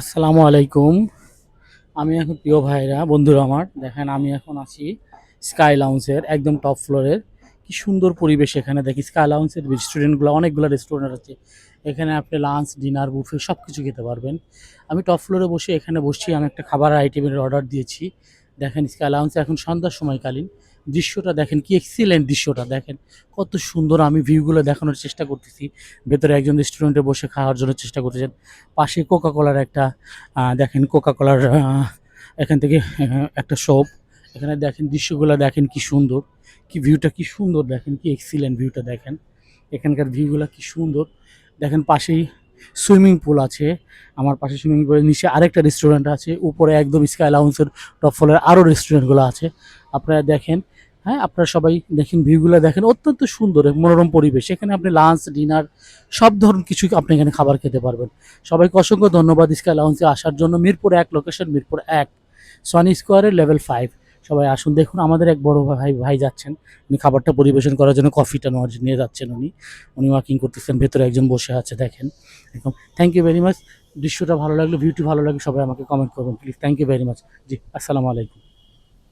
আসসালামু আলাইকুম। আমি এখন প্রিয় ভাইরা, বন্ধুরা আমার, দেখেন আমি এখন আছি স্কাই লাউন্সের একদম টপ ফ্লোরের কি সুন্দর পরিবেশ এখানে, দেখি স্কাই লাউন্সের রেস্টুরেন্টগুলো অনেকগুলো রেস্টুরেন্ট আছে। এখানে আপনি লাঞ্চ ডিনার বুফে সব কিছু খেতে পারবেন। আমি টপ ফ্লোরে বসে এখানে বসছি, আমি একটা খাবার আইটেমের অর্ডার দিয়েছি। দেখেন স্কাই লাউন্সে এখন সন্ধ্যার সময়কালীন। দৃশ্যটা দেখেন, কি এক্সিলেন্ট দৃশ্যটা দেখেন। কত সুন্দর আমি ভিউগুলো দেখানোর চেষ্টা করতেছি। ভেতরে একজন রেস্টুরেন্টে বসে খাওয়ার জন্য চেষ্টা করতেছেন। পাশে কোকা কোলার একটা দেখেন কোকা কোলার এখান থেকে একটা শপ এখানে দেখেন দৃশ্যগুলো দেখেন কি সুন্দর। কি ভিউটা কি সুন্দর দেখেন, কি এক্সিলেন্ট ভিউটা দেখেন। এখানকার ভিউগুলো কি সুন্দর। দেখেন পাশেই সুইমিং পুল আছে। আমার পাশে সুইমিং পুলের নিচে আরেকটা রেস্টুরেন্ট আছে। উপরে একদম স্কাই লাউন্সের টপ ফ্লোরের আরও রেস্টুরেন্টগুলো আছে। আপনারা দেখেন হ্যাঁ আপনারা সবাই দেখেন ভিউগুলো দেখেন, অত্যন্ত সুন্দর মনোরম পরিবেশ। এখানে আপনি লাঞ্চ ডিনার সব ধরনের কিছু আপনি এখানে খাবার খেতে পারবেন। সবাইকে অসংখ্য ধন্যবাদ স্কাই লাউন্সে আসার জন্য। মিরপুর এক লোকেশন মিরপুর এক সনি স্কোয়ারের লেভেল ফাইভ সবাই আসুন, দেখুন, আমাদের এক বড় ভাই ভাই যাচ্ছেন। উনি খাবারটা পরিবেশন করার জন্য কফিটা নেওয়ার নিয়ে যাচ্ছেন উনি। উনি ওয়াকিং করতেছেন, ভেতরে একজন বসে আছে, দেখেন। একদম থ্যাংক ইউ ভেরি মাচ দৃশ্যটা ভালো লাগল ভিউটি ভালো লাগল, সবাই আমাকে কমেন্ট করবেন please thank you very much জি, আসসালামু আলাইকুম।